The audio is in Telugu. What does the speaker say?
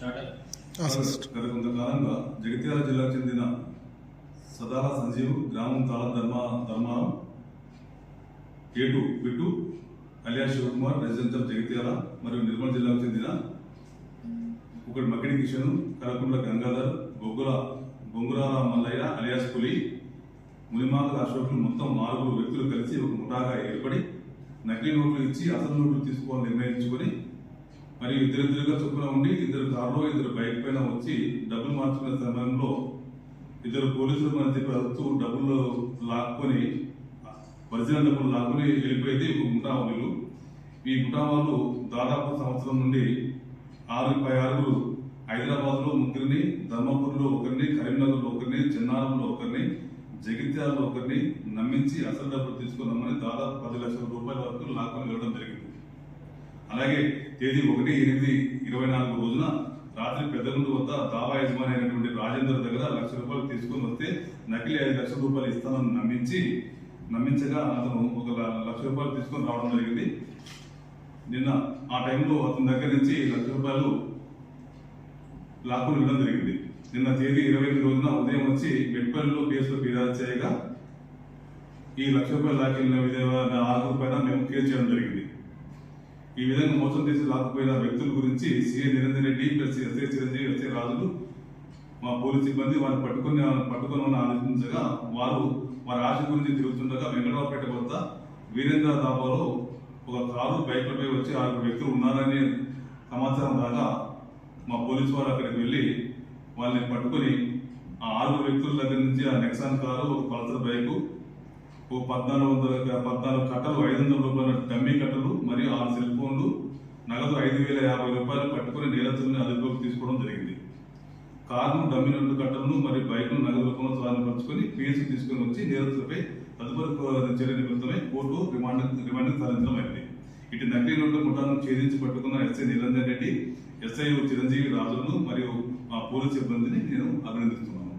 గత కొంతకాలంగా జగిత్యాల జిల్లాకు చెందిన సదాల సంజీవ్ గ్రామం తాళ ధర్మ ధర్మారం కేటు బిట్టు అలియా శివకుమార్ రెసిడెన్షియల్ జగిత్యాల మరియు నిర్మల్ జిల్లాకు చెందిన ఒకటి మకిడి కిషన్ కరకుండ్ల గంగాధర్ బొగ్గుల బొంగురాల మల్లయ్య అలియాస్ పులి మునిమాల అశోకులు మొత్తం నాలుగు వ్యక్తులు కలిసి ఒక ముఠాగా ఏర్పడి నకిలీ నోట్లు ఇచ్చి అసలు నోట్లు తీసుకోవాలని నిర్ణయించుకొని మరి ఇద్దరిద్దరుగా చొప్పున ఉండి ఇద్దరు కారులో ఇద్దరు బైక్ పైన వచ్చి డబ్బులు మార్చుకునే సమయంలో ఇద్దరు పోలీసులు మన చెప్పి డబ్బులు లాక్కొని ఒరిజినల్ డబ్బులు లాక్కొని వెళ్ళిపోయేది ఒక ముఠా ఈ ముఠా వాళ్ళు దాదాపు సంవత్సరం నుండి ఆరు పై ఆరుగురు హైదరాబాద్లో ముగ్గురిని ధర్మపూర్లో ఒకరిని కరీంనగర్లో ఒకరిని చిన్నారంలో ఒకరిని జగిత్యాలలో ఒకరిని నమ్మించి అసలు డబ్బులు తీసుకున్నామని దాదాపు పది లక్షల రూపాయల వరకు లాక్కొని వెళ్ళడం జరిగింది. అలాగే తేదీ ఒకటి ఎనిమిది ఇరవై నాలుగు రోజున రాత్రి పెద్దగుండు వద్ద దావా యజమాని అయినటువంటి రాజేందర్ దగ్గర లక్ష రూపాయలు తీసుకొని వస్తే నకిలీ ఐదు లక్షల రూపాయలు ఇస్తానని నమ్మించి నమ్మించగా అతను ఒక లక్ష రూపాయలు తీసుకొని రావడం జరిగింది. నిన్న ఆ టైంలో అతని దగ్గర నుంచి లక్ష రూపాయలు లాక్కుని ఇవ్వడం జరిగింది. నిన్న తేదీ ఇరవై ఎనిమిది రోజున ఉదయం వచ్చి మెట్పల్లిలో కేసులో ఫిర్యాదు చేయగా ఈ లక్ష రూపాయలు లాక్కెళ్ళిన విధంగా ఆరు పైన మేము కేసు చేయడం జరిగింది. ఈ విధంగా మోసం చేసి లాక్కుపోయిన వ్యక్తుల గురించి CM Niranjan Reddy plus SI Chiranjeevi SI రాజులు మా పోలీస్ సిబ్బంది వారిని పట్టుకుని పట్టుకుని ఆలోచించగా వారు వారి ఆశ గురించి తిరుగుతుండగా వెంకటరావుపేట వద్ద వీరేంద్ర దాబాలో ఒక కారు బైక్లపై వచ్చి ఆరుగురు వ్యక్తులు ఉన్నారని సమాచారం రాగా మా పోలీసు వారు అక్కడికి వెళ్ళి వాళ్ళని పట్టుకొని ఆ ఆరుగురు వ్యక్తుల దగ్గర నుంచి ఆ నెక్సాన్ కారు ఒక పల్సర్ బైకు ఓ పద్నాలుగు వందల పద్నాలుగు కట్టలు ఐదు వందల రూపాయల డమ్మీ కట్టలు మరియు ఆరు సెల్ ఫోన్లు నగదు ఐదు వేల యాభై రూపాయలు పట్టుకుని నేరస్తుల్ని అదుపులోకి తీసుకోవడం జరిగింది. కారును డమ్మీ నోట్లు కట్టలను మరియు బైక్ను నగదు రూపంలో స్వాధీనపరుచుకొని ఫీజు తీసుకుని వచ్చి నేరస్తులపై తదుపరి చర్య నిమిత్తమై కోర్టు రిమాండ్ రిమాండ్ సాధించడం అయింది ఇటు నకిలీ నోట్ల ముఠాను ఛేదించి పట్టుకున్న ఎస్ఐ నిరంజన్ రెడ్డి ఎస్ఐ చిరంజీవి రాజులను మరియు మా పోలీస్ సిబ్బందిని నేను అభినందిస్తున్నాను.